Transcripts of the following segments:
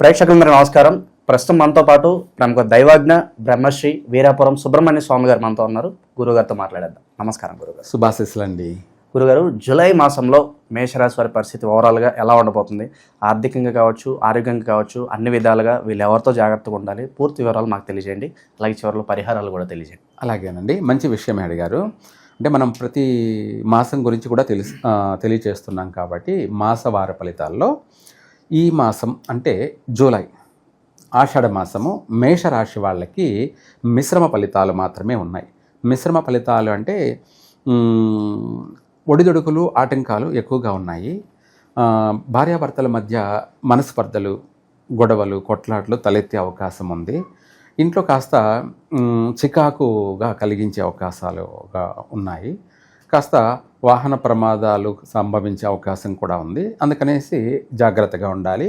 ప్రేక్షకులందరూ నమస్కారం. ప్రస్తుతం మనతో పాటు ప్రముఖ దైవాజ్ఞ బ్రహ్మశ్రీ వీరాపురం సుబ్రహ్మణ్య స్వామి గారు మనతో ఉన్నారు. గురుగారితో మాట్లాడేద్దాం. నమస్కారం గురుగారు. శుభాశిస్సులండి. గురుగారు జూలై మాసంలో మేషరాశి వారి పరిస్థితి ఓవరాల్గా ఎలా ఉండబోతుంది? ఆర్థికంగా కావచ్చు ఆరోగ్యంగా కావచ్చు అన్ని విధాలుగా వీళ్ళు ఎవరితో జాగ్రత్తగా ఉండాలి? పూర్తి వివరాలు మాకు తెలియజేయండి. అలాగే చివరిలో పరిహారాలు కూడా తెలియజేయండి. అలాగేనండి. మంచి విషయం అడిగారు. అంటే మనం ప్రతి మాసం గురించి కూడా తెలిసి తెలియచేస్తున్నాం కాబట్టి మాసవార ఫలితాల్లో ఈ మాసం అంటే జూలై. ఆషాఢ మాసము మేషరాశి వాళ్ళకి మిశ్రమ ఫలితాలు మాత్రమే ఉన్నాయి. మిశ్రమ ఫలితాలు అంటే ఒడిదొడుకులు ఒడిదుడుకులు ఆటంకాలు ఎక్కువగా ఉన్నాయి. భార్యాభర్తల మధ్య మనస్పర్ధలు గొడవలు కొట్లాట్లు తలెత్తే అవకాశం ఉంది. ఇంట్లో కాస్త చికాకుగా కలిగించే అవకాశాలుగా ఉన్నాయి. కాస్త వాహన ప్రమాదాలు సంభవించే అవకాశం కూడా ఉంది. అందుకనేసి జాగ్రత్తగా ఉండాలి.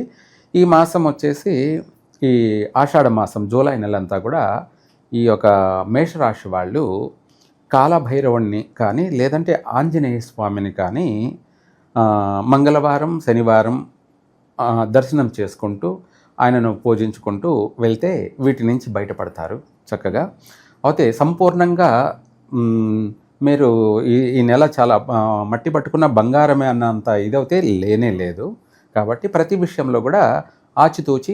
ఈ మాసం వచ్చేసి ఈ ఆషాఢ మాసం జూలై నెలంతా కూడా ఈ యొక్క మేషరాశి వాళ్ళు కాలభైరవుణ్ణి కానీ లేదంటే ఆంజనేయ స్వామిని కానీ మంగళవారం శనివారం దర్శనం చేసుకుంటూ ఆయనను పూజించుకుంటూ వెళ్తే వీటి నుంచి బయటపడతారు చక్కగా. అయితే సంపూర్ణంగా మీరు ఈ ఈ నెల చాలా మట్టి పట్టుకున్న బంగారమే అన్నంత ఇదైతే లేనే లేదు. కాబట్టి ప్రతి విషయంలో కూడా ఆచితూచి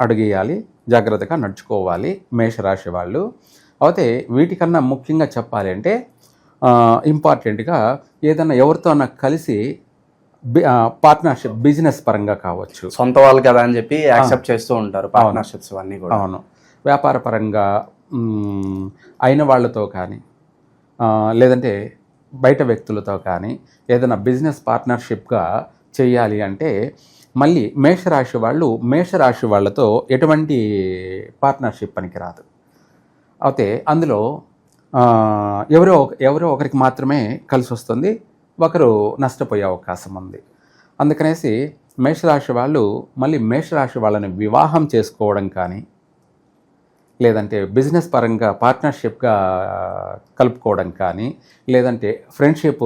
అడుగేయాలి జాగ్రత్తగా నడుచుకోవాలి మేషరాశి వాళ్ళు. అయితే వీటికన్నా ముఖ్యంగా చెప్పాలి అంటే ఇంపార్టెంట్గా ఏదన్నా ఎవరితోన్నా కలిసి పార్ట్నర్షిప్ బిజినెస్ పరంగా కావచ్చు. సొంత వాళ్ళు కదా అని చెప్పి యాక్సెప్ట్ చేస్తూ ఉంటారు పార్ట్నర్షిప్స్ అన్నీ కూడా. అవును. వ్యాపార పరంగా అయిన వాళ్ళతో కానీ లేదంటే బయట వ్యక్తులతో కానీ ఏదైనా బిజినెస్ పార్ట్నర్షిప్గా చేయాలి అంటే మళ్ళీ మేషరాశి వాళ్ళు మేషరాశి వాళ్ళతో ఎటువంటి పార్ట్నర్షిప్ పనికిరాదు. అయితే అందులో ఎవరో ఒక- ఎవరో ఒకరికి మాత్రమే కలిసి వస్తుంది ఒకరు నష్టపోయే అవకాశం ఉంది. అందుకనేసి మేషరాశి వాళ్ళు మళ్ళీ మేషరాశి వాళ్ళని వివాహం చేసుకోవడం కానీ లేదంటే బిజినెస్ పరంగా పార్ట్నర్షిప్గా కలుపుకోవడం కానీ లేదంటే ఫ్రెండ్షిప్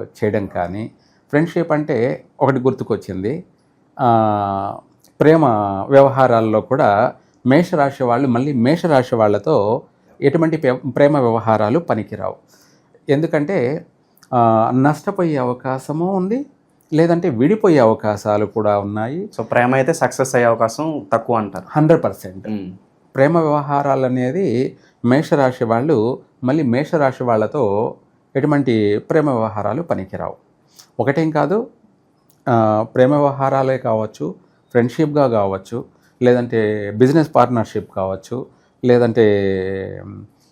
చేయడం కానీ ఫ్రెండ్షిప్ అంటే ఒకటి గుర్తుకొచ్చింది. ప్రేమ వ్యవహారాల్లో కూడా మేషరాశి వాళ్ళు మళ్ళీ మేషరాశి వాళ్ళతో ఎటువంటి ప్రే- ప్రేమ వ్యవహారాలు పనికిరావు. ఎందుకంటే నష్టపోయే అవకాశము ఉంది లేదంటే విడిపోయే అవకాశాలు కూడా ఉన్నాయి. సో ప్రేమ అయితే సక్సెస్ అయ్యే అవకాశం తక్కువ అంటారు. Hundred percent. ప్రేమ వ్యవహారాలు అనేది మేషరాశి వాళ్ళు మళ్ళీ మేషరాశి వాళ్ళతో ఎటువంటి ప్రేమ వ్యవహారాలు పనికిరావు. ఒకటేం కాదు ప్రేమ వ్యవహారాలే కావచ్చు ఫ్రెండ్షిప్గా కావచ్చు లేదంటే బిజినెస్ పార్ట్నర్షిప్ కావచ్చు లేదంటే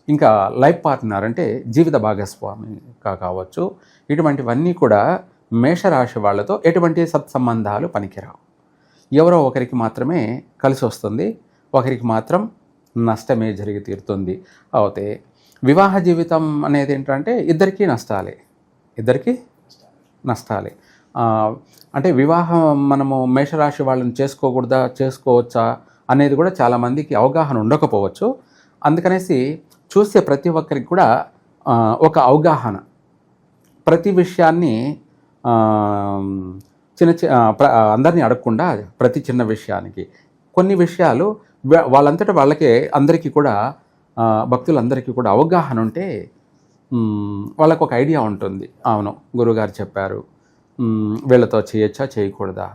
ఇంకా లైఫ్ పార్ట్నర్ అంటే జీవిత భాగస్వామిగా కావచ్చు ఇటువంటివన్నీ కూడా మేషరాశి వాళ్ళతో ఎటువంటి సత్సంబంధాలు పనికిరావు. ఎవరో ఒకరికి మాత్రమే కలిసి వస్తుంది ఒకరికి మాత్రం నష్టమే జరిగి తీరుతుంది. అయితే వివాహ జీవితం అనేది ఏంటంటే ఇద్దరికీ నష్టాలే. ఇద్దరికీ నష్టాలే. అంటే వివాహం మనము మేషరాశి వాళ్ళని చేసుకోకూడదా చేసుకోవచ్చా అనేది కూడా చాలామందికి అవగాహన ఉండకపోవచ్చు. అందుకనేసి చూసే ప్రతి ఒక్కరికి కూడా ఒక అవగాహన. ప్రతి విషయాన్ని చిన్న చిన్న అందరినీ అడగకుండా ప్రతి చిన్న విషయానికి. కొన్ని విషయాలు వాళ్ళంతటా వాళ్ళకే అందరికీ కూడా భక్తులందరికీ కూడా అవగాహన ఉంటే వాళ్ళకు ఒక ఐడియా ఉంటుంది. అవును గురుగారు చెప్పారు. వీళ్ళతో చేయొచ్చా చేయకూడదా?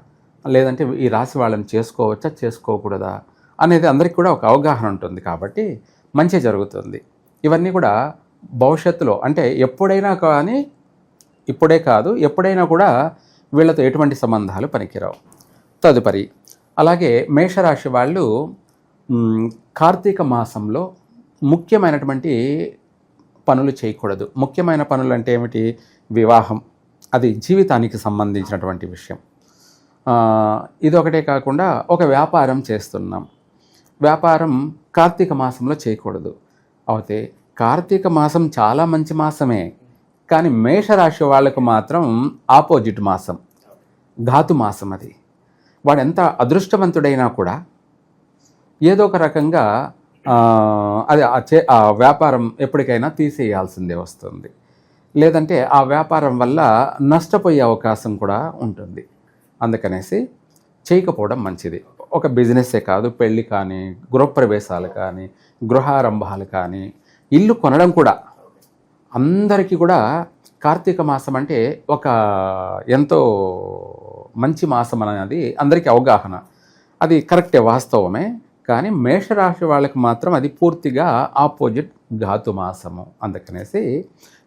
లేదంటే ఈ రాశి వాళ్ళని చేసుకోవచ్చా చేసుకోకూడదా? అనేది అందరికీ కూడా ఒక అవగాహన ఉంటుంది కాబట్టి మంచి జరుగుతుంది. ఇవన్నీ కూడా భవిష్యత్తులో అంటే ఎప్పుడైనా కానీ ఇప్పుడే కాదు ఎప్పుడైనా కూడా వీళ్ళతో ఎటువంటి సంబంధాలు పనికిరావు. తదుపరి అలాగే మేషరాశి వాళ్ళు కార్తీక మాసంలో ముఖ్యమైనటువంటి పనులు చేయకూడదు. ముఖ్యమైన పనులు అంటే ఏమిటి? వివాహం. అది జీవితానికి సంబంధించినటువంటి విషయం. ఇది ఒకటే కాకుండా ఒక వ్యాపారం చేస్తున్నాం. వ్యాపారం కార్తీక మాసంలో చేయకూడదు. అయితే కార్తీక మాసం చాలా మంచి మాసమే. కానీ మేషరాశి వాళ్ళకు మాత్రం ఆపోజిట్ మాసం. ఘాతు మాసం అది. వాడు ఎంత అదృష్టవంతుడైనా కూడా ఏదో ఒక రకంగా అది చే ఆ వ్యాపారం ఎప్పటికైనా తీసేయాల్సిందే వస్తుంది. లేదంటే ఆ వ్యాపారం వల్ల నష్టపోయే అవకాశం కూడా ఉంటుంది. అందుకనేసి చేయకపోవడం మంచిది. ఒక బిజినెస్సే కాదు పెళ్ళి కానీ గృహప్రవేశాలు కానీ గృహారంభాలు కానీ ఇల్లు కొనడం కూడా. అందరికీ కూడా కార్తీక మాసం అంటే ఒక ఎంతో మంచి మాసం అనేది అందరికీ అవగాహన. అది కరెక్టే వాస్తవమే కానీ మేషరాశి వాళ్ళకి మాత్రం అది పూర్తిగా ఆపోజిట్ ఘాతు మాసము అందుకనేసి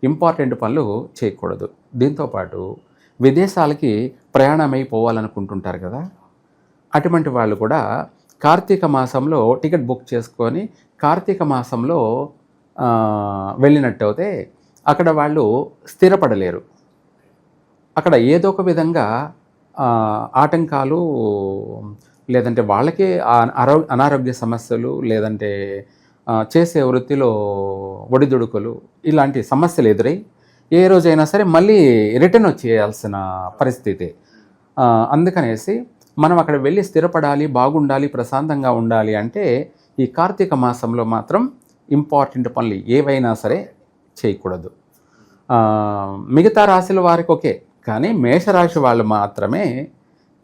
ఇంపార్టెంట్ పనులు చేయకూడదు. దీంతోపాటు విదేశాలకి ప్రయాణమై పోవాలనుకుంటుంటారు కదా అటువంటి వాళ్ళు కూడా కార్తీక మాసంలో టికెట్ బుక్ చేసుకొని కార్తీక మాసంలో వెళ్ళినట్టయితే అక్కడ వాళ్ళు స్థిరపడలేరు. అక్కడ ఏదో ఒక విధంగా ఆటంకాలు లేదంటే వాళ్ళకే అరో అనారోగ్య సమస్యలు లేదంటే చేసే వృత్తిలో ఒడిదుడుకులు ఇలాంటి సమస్యలు ఎదురై ఏ రోజైనా సరే మళ్ళీ రిటర్న్ వచ్చేయాల్సిన పరిస్థితి. అందుకనేసి మనం అక్కడ వెళ్ళి స్థిరపడాలి బాగుండాలి ప్రశాంతంగా ఉండాలి అంటే ఈ కార్తీక మాసంలో మాత్రం ఇంపార్టెంట్ పనులు ఏవైనా సరే చేయకూడదు. మిగతా రాశుల వారికి ఓకే. కానీ మేషరాశి వాళ్ళు మాత్రమే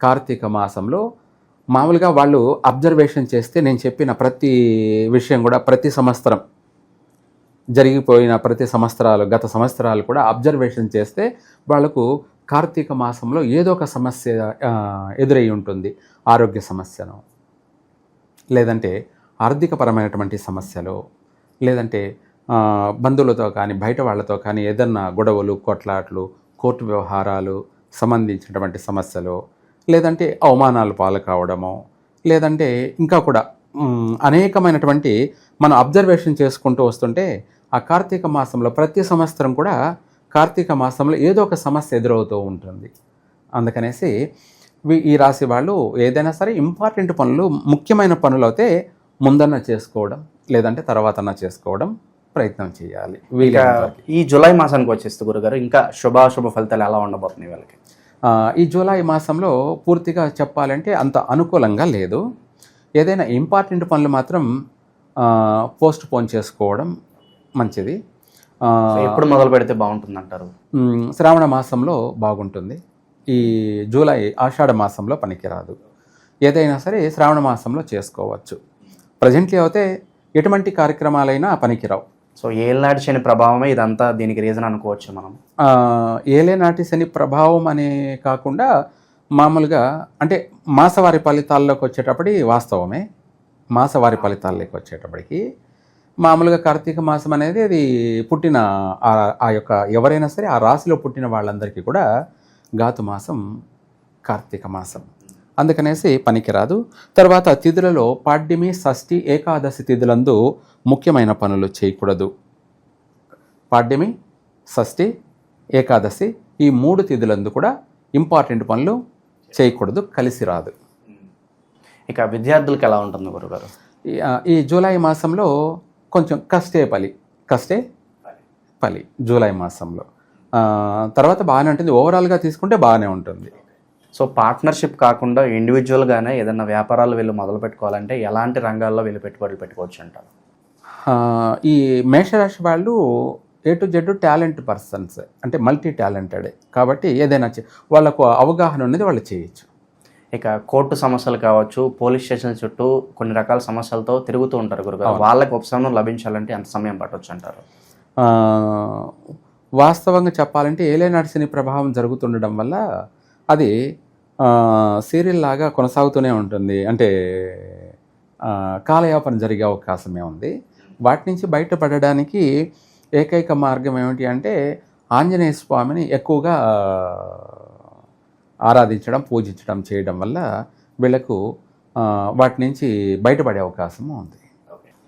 కార్తీక మాసంలో మామూలుగా వాళ్ళు అబ్జర్వేషన్ చేస్తే నేను చెప్పిన ప్రతి విషయం కూడా ప్రతి సంవత్సరం జరిగిపోయిన ప్రతి సంవత్సరాలు గత సంవత్సరాలు కూడా అబ్జర్వేషన్ చేస్తే వాళ్ళకు కార్తీక మాసంలో ఏదో ఒక సమస్య ఎదురై ఉంటుంది. ఆరోగ్య సమస్యను లేదంటే ఆర్థికపరమైనటువంటి సమస్యలు లేదంటే బంధువులతో కానీ బయట వాళ్ళతో కానీ ఏదన్నా గొడవలు కొట్లాట్లు కోర్టు వ్యవహారాలు సంబంధించినటువంటి సమస్యలు లేదంటే అవమానాలు పాలు కావడము లేదంటే ఇంకా కూడా అనేకమైనటువంటి మనం అబ్జర్వేషన్ చేసుకుంటూ వస్తుంటే ఆ కార్తీక మాసంలో ప్రతి సంవత్సరం కూడా కార్తీక మాసంలో ఏదో ఒక సమస్య ఎదురవుతూ ఉంటుంది. అందుకనేసి ఈ రాశి వాళ్ళు ఏదైనా సరే ఇంపార్టెంట్ పనులు ముఖ్యమైన పనులు అయితే ముందన్న చేసుకోవడం లేదంటే తర్వాతన్నా చేసుకోవడం ప్రయత్నం చేయాలి. ఈ జూలై మాసానికి వచ్చేస్తే గురుగారు ఇంకా శుభాశుభ ఫలితాలు ఎలా ఉండబోతున్నాయి వీళ్ళకి? ఈ జూలై మాసంలో పూర్తిగా చెప్పాలంటే అంత అనుకూలంగా లేదు. ఏదైనా ఇంపార్టెంట్ పనులు మాత్రం పోస్ట్ పోన్ చేసుకోవడం మంచిది. ఎప్పుడు మొదలు పెడితే బాగుంటుంది అంటారు శ్రావణ మాసంలో బాగుంటుంది. ఈ జూలై ఆషాఢ మాసంలో పనికిరాదు. ఏదైనా సరే శ్రావణ మాసంలో చేసుకోవచ్చు. ప్రజెంట్లీ అయితే ఎటువంటి కార్యక్రమాలైనా పనికిరావు. సో ఏళ్ళనాటి శని ప్రభావమే ఇదంతా దీనికి రీజన్ అనుకోవచ్చు మనం. ఏలేనాటి శని ప్రభావం అనే కాకుండా మామూలుగా అంటే మాసవారి ఫలితాల్లోకి వచ్చేటప్పటికి వాస్తవమే. మాసవారి ఫలితాల్లోకి వచ్చేటప్పటికి మామూలుగా కార్తీక మాసం అనేది అది పుట్టిన ఆ- ఆ యొక్క ఎవరైనా సరే ఆ రాశిలో పుట్టిన వాళ్ళందరికీ కూడా ఘాతు మాసం కార్తీక మాసం. అందుకనేసి పనికిరాదు. తర్వాత తిథులలో పాడ్యమి షష్ఠి ఏకాదశి తిథులందు ముఖ్యమైన పనులు చేయకూడదు. పాడ్యమి షష్ఠి ఏకాదశి ఈ మూడు తిథులందు కూడా ఇంపార్టెంట్ పనులు చేయకూడదు కలిసి రాదు. ఇక విద్యార్థులకు ఎలా ఉంటుంది గురుగారు? ఈ- జూలై మాసంలో కొంచెం కష్టే పలి. కష్టే పలి జూలై మాసంలో. తర్వాత బాగానే ఉంటుంది. ఓవరాల్గా తీసుకుంటే బాగానే ఉంటుంది. సో పార్ట్నర్షిప్ కాకుండా ఇండివిజువల్గానే ఏదైనా వ్యాపారాలు వీళ్ళు మొదలు పెట్టుకోవాలంటే ఎలాంటి రంగాల్లో వీళ్ళు పెట్టుబడులు పెట్టుకోవచ్చు అంటారు? ఈ మేషరాశి వాళ్ళు A to Z talent persons అంటే మల్టీ టాలెంటెడ్ కాబట్టి ఏదైనా వాళ్ళకు అవగాహన ఉన్నది వాళ్ళు చేయొచ్చు. ఇక కోర్టు సమస్యలు కావచ్చు పోలీస్ స్టేషన్ చుట్టూ కొన్ని రకాల సమస్యలతో తిరుగుతూ ఉంటారు గురుగారు. వాళ్ళకి ఉపశమనం లభించాలంటే ఎంత సమయం పట్టొచ్చు అంటారు వాస్తవంగా చెప్పాలంటే ఏలేనాటి శని ప్రభావం జరుగుతుండడం వల్ల అది సీరియల్ లాగా కొనసాగుతూనే ఉంటుంది. అంటే కాలయాపన జరిగే అవకాశమే ఉంది. వాటి నుంచి బయటపడడానికి ఏకైక మార్గం ఏమిటి అంటే ఆంజనేయ స్వామిని ఎక్కువగా ఆరాధించడం పూజించడం చేయడం వల్ల వీళ్ళకు వాటి నుంచి బయటపడే అవకాశం ఉంది.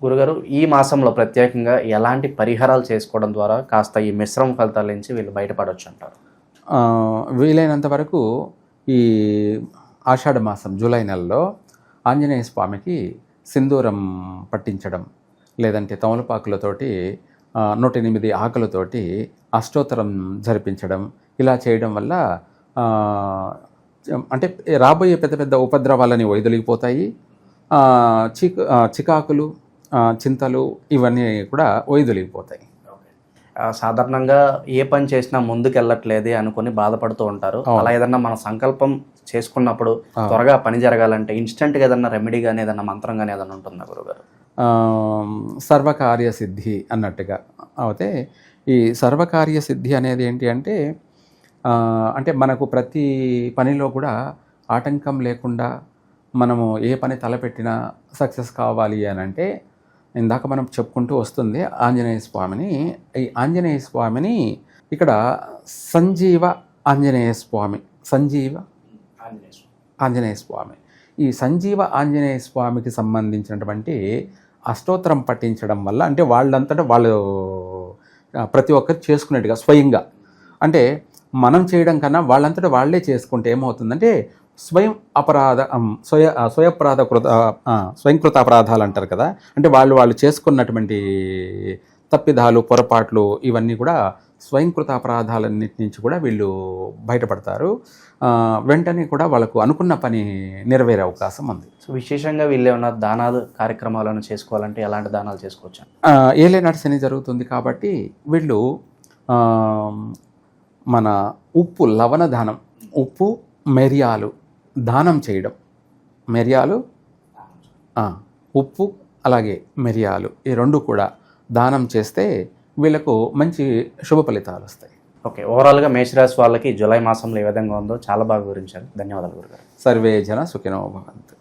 గురుగారు ఈ మాసంలో ప్రత్యేకంగా ఎలాంటి పరిహారాలు చేసుకోవడం ద్వారా కాస్త ఈ మిశ్రమ ఫలితాల నుంచి వీళ్ళు బయటపడవచ్చు అంటారు వీలైనంత వరకు ఈ ఆషాఢ మాసం జూలై నెలలో ఆంజనేయ స్వామికి సింధూరం పట్టించడం లేదంటే తమలపాకులతోటి నూట ఎనిమిది ఆకులతోటి అష్టోత్తరం జరిపించడం ఇలా చేయడం వల్ల అంటే రాబోయే పెద్ద పెద్ద ఉపద్రవాలని వైదొలిగిపోతాయి చిక్ చికాకులు చింతలు ఇవన్నీ కూడా వైదొలిగిపోతాయి సాధారణంగా ఏ పని చేసినా ముందుకు వెళ్ళట్లేదే అనుకుని బాధపడుతూ ఉంటారు. అలా ఏదన్నా మన సంకల్పం చేసుకున్నప్పుడు త్వరగా పని జరగాలంటే ఇన్స్టెంట్గా ఏదన్నా రెమెడీ కానీ ఏదన్నా మంత్రం కానీ ఏదన్నా ఉంటుందా గురుగారు సర్వకార్య సిద్ధి అన్నట్టుగా అయితే ఈ సర్వకార్య సిద్ధి అనేది ఏంటి అంటే అంటే మనకు ప్రతి పనిలో కూడా ఆటంకం లేకుండా మనము ఏ పని తలపెట్టినా సక్సెస్ కావాలి అని అంటే ఇందాక మనం చెప్పుకుంటూ వస్తుంది ఆంజనేయ స్వామిని. ఈ ఆంజనేయ స్వామిని ఇక్కడ సంజీవ ఆంజనేయ స్వామి సంజీవ ఆంజనేయ స్వామి. ఈ సంజీవ ఆంజనేయ స్వామికి సంబంధించినటువంటి అష్టోత్తరం పఠించడం వల్ల అంటే వాళ్ళంతటా వాళ్ళు ప్రతి ఒక్కరు చేసుకునేట్టుగా స్వయంగా. అంటే మనం చేయడం కన్నా వాళ్ళంతటా వాళ్ళే చేసుకుంటే ఏమవుతుందంటే స్వయం అపరాధ స్వయ స్వయపరాధ కృత స్వయంకృత అపరాధాలు అంటారు కదా. అంటే వాళ్ళు వాళ్ళు చేసుకున్నటువంటి తప్పిదాలు పొరపాట్లు ఇవన్నీ కూడా స్వయంకృత అపరాధాలన్నిటి నుంచి కూడా వీళ్ళు బయటపడతారు. వెంటనే కూడా వాళ్ళకు అనుకున్న పని నెరవేరే అవకాశం ఉంది. సో విశేషంగా వీళ్ళు ఏమన్నా దానాలు కార్యక్రమాలను చేసుకోవాలంటే ఎలాంటి దానాలు చేసుకోవచ్చు? ఏలేనాటి శని జరుగుతుంది కాబట్టి వీళ్ళు మన ఉప్పు లవణ దానం ఉప్పు మిరియాలు దానం చేయడం. మిరియాలు ఉప్పు అలాగే మిరియాలు ఈ రెండు కూడా దానం చేస్తే వీళ్ళకు మంచి శుభ ఫలితాలు వస్తాయి. ఓకే ఓవరాల్గా మేషరాశి వాళ్ళకి జూలై మాసంలో ఏ విధంగా ఉందో చాలా బాగా వివరించారు. ధన్యవాదాలు గురుగారు. సర్వే జన సుఖినో భవంతు.